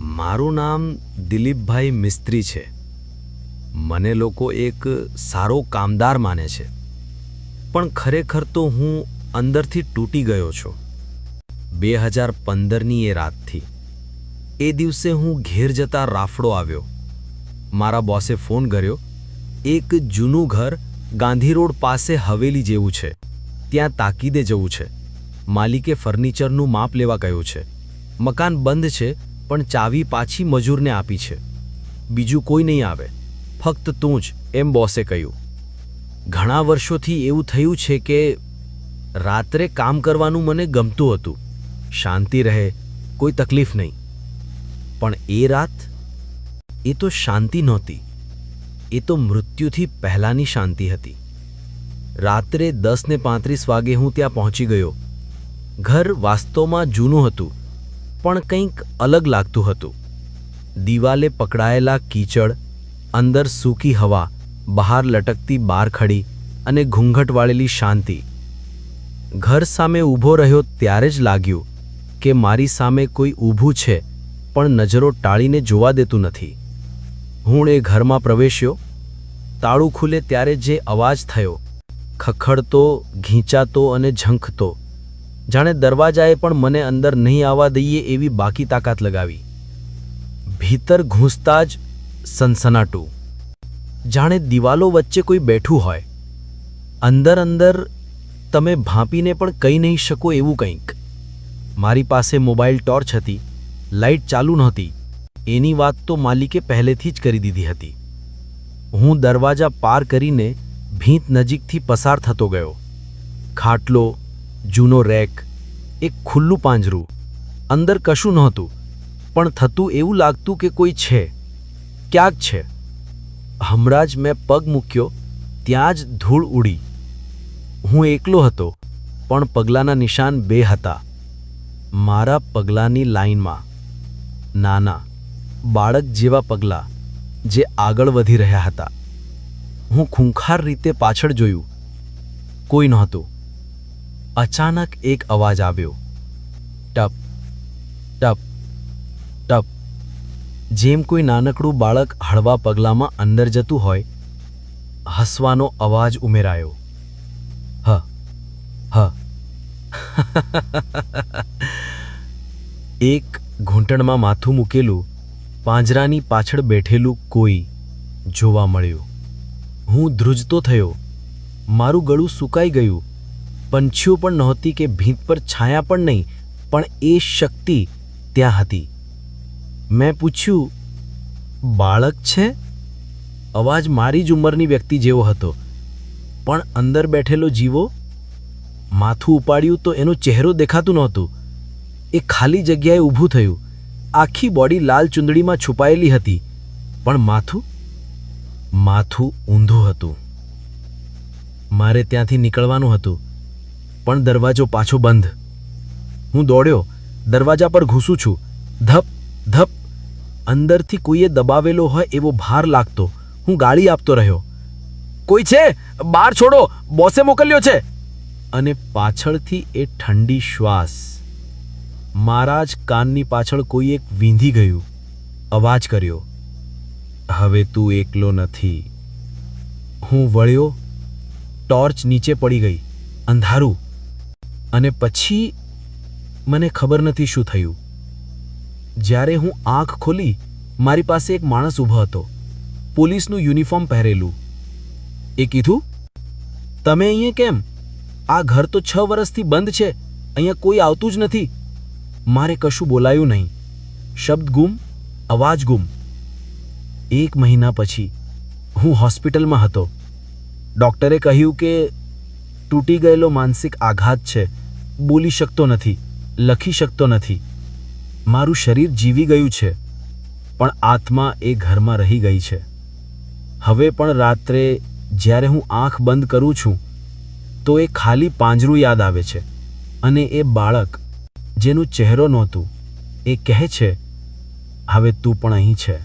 મારું નામ દિલીપભાઈ મિસ્ત્રી છે. મને લોકો એક સારો કામદાર માને છે. પણ ખરેખર તો હું અંદરથી તૂટી ગયો છું. બે હજાર પંદરની એ રાતથી. એ દિવસે હું ઘેર જતા રાફડો આવ્યો. મારા બોસે ફોન કર્યો, એક જૂનું ઘર ગાંધી રોડ પાસે હવેલી જેવું છે. ત્યાં તાકીદે જવું છે. માલિકે ફર્નિચરનું માપ લેવા કહ્યું છે. મકાન બંધ છે પણ ચાવી પાછી મજૂરને આપી છે. બીજું કોઈ નહીં આવે. ફક્ત તું જ, એમ બોસે કહ્યું. ઘણા વર્ષોથી એવું થયું છે કે રાત્રે કામ કરવાનું મને ગમતું હતું. શાંતિ રહે, કોઈ તકલીફ નહીં. પણ એ રાત, એ તો શાંતિ નહોતી. એ તો મૃત્યુથી પહેલાંની શાંતિ હતી. રાત્રે દસ ને પાંત્રીસ વાગે હું ત્યાં પહોંચી ગયો. ઘર વાસ્તવમાં જૂનું હતું. પણ કંઈક અલગ લાગતું હતું. દિવાલે પકડાયેલા કીચડ, અંદર સૂકી હવા, બહાર લટકતી બારખડી અને ઘૂંઘટ વાળેલી શાંતિ. ઘર સામે ઊભો રહ્યો ત્યારે જ લાગ્યું કે મારી સામે કોઈ ઊભું છે, પણ નજરો ટાળીને જોવા દેતું નથી. હું એ ઘરમાં પ્રવેશ્યો. તાળું ખુલે ત્યારે જે અવાજ થયો, ખખડતો, ઘીંચાતો અને ઝંખતો જાણે દરવાજાએ પણ મને અંદર નહીં આવવા દઈએ એવી બાકી તાકાત લગાવી. ભીતર ઘૂંસતા જ સનસનાટું. જાણે દિવાલો વચ્ચે કોઈ બેઠું હોય. અંદર અંદર તમે ભાંપીને પણ કહી નહીં શકો એવું કંઈક. મારી પાસે મોબાઈલ ટોર્ચ હતી લાઇટ ચાલુ નહોતી. એની વાત તો માલિકે પહેલેથી જ કરી દીધી હતી. હું દરવાજા પાર કરીને ભીંત નજીકથી પસાર થતો ગયો. ખાટલો જૂનો રેક, એક ખુલ્લું પાંજરું, અંદર કશું નહોતું, પણ થતું એવું લાગતું કે કોઈ છે. ક્યાંક છે. હમણાં જ મેં પગ મૂક્યો, ત્યાં જ ધૂળ ઉડી. હું એકલો હતો, પણ પગલાંના નિશાન બે હતા. મારા પગલાંની લાઈનમાં. નાના, બાળક જેવા પગલાં, જે આગળ વધી રહ્યા હતા. હું ખૂંખાર રીતે પાછળ જોયું. કોઈ નહોતું. અચાનક એક અવાજ આવ્યો. ટપ ટપ ટપ. જેમ કોઈ નાનકડું બાળક હળવા પગલામાં અંદર જતું હોય, હસવાનો અવાજ ઉમેરાયો. હ હ. એક ઘૂંટણમાં માથું મૂકેલું, પાંજરાની પાછળ બેઠેલું કોઈ જોવા મળ્યું. હું ધ્રુજતો થયો. મારું ગળું સુકાઈ ગયું. પંછીઓ પણ નહોતી કે ભીંત પર છાયા પણ નહીં, પણ એ શક્તિ ત્યાં હતી. મેં પૂછ્યું, બાળક છે? અવાજ મારી જ ઉંમરની વ્યક્તિ જેવો હતો. પણ અંદર બેઠેલો જીવો? માથું ઉપાડ્યું તો એનો ચહેરો દેખાતું નહોતું. એ ખાલી જગ્યાએ ઊભું થયું. આખી બોડી લાલ ચુંદડીમાં છુપાયેલી હતી. પણ માથું? માથું ઊંધું હતું. મારે ત્યાંથી નીકળવાનું હતું. પણ દરવાજો પાછો બંધ. હું દોડ્યો, દરવાજા પર ઘૂસું છું. ધપ ધપ. અંદરથી કોઈએ દબાવેલો હોય એવો ભાર લાગતો. હું ગાળી આપતો રહ્યો. કોઈ છે? બહાર છોડો. બોસે મોકલ્યો છે. અને પાછળથી એ ઠંડી શ્વાસ. મારા જ કાનની પાછળ કોઈ એક વીંધી ગયું. અવાજ કર્યો. હવે તું એકલો નથી. હું વળ્યો. ટોર્ચ નીચે પડી ગઈ. અંધારું. અને પછી મને ખબર નથી શું થયું. જ્યારે હું આંખ ખોલી, મારી પાસે એક માણસ ઊભો હતો. પોલીસનું યુનિફોર્મ પહેરેલું. એ કીધું, તમે અહીંયા કેમ? આ ઘર તો છ વર્ષથી બંધ છે. અહીંયા કોઈ આવતું જ નથી. મારે કશું બોલાયું નહીં. શબ્દ ગુમ, અવાજ ગુમ. એક મહિના પછી હું હોસ્પિટલમાં હતો. ડૉક્ટરે કહ્યું કે તૂટી ગયેલો માનસિક આઘાત છે. બોલી શકતો નથી, લખી શકતો નથી. મારું શરીર જીવી ગયું છે, પણ આત્મા એ ઘરમાં રહી ગઈ છે. હવે પણ રાત્રે જ્યારે હું આંખ બંધ કરું છું, તો એ ખાલી પાંજરું યાદ આવે છે અને એ બાળક, જેનું ચહેરો નહોતું, એ કહે છે, હવે તું પણ અહીં છે.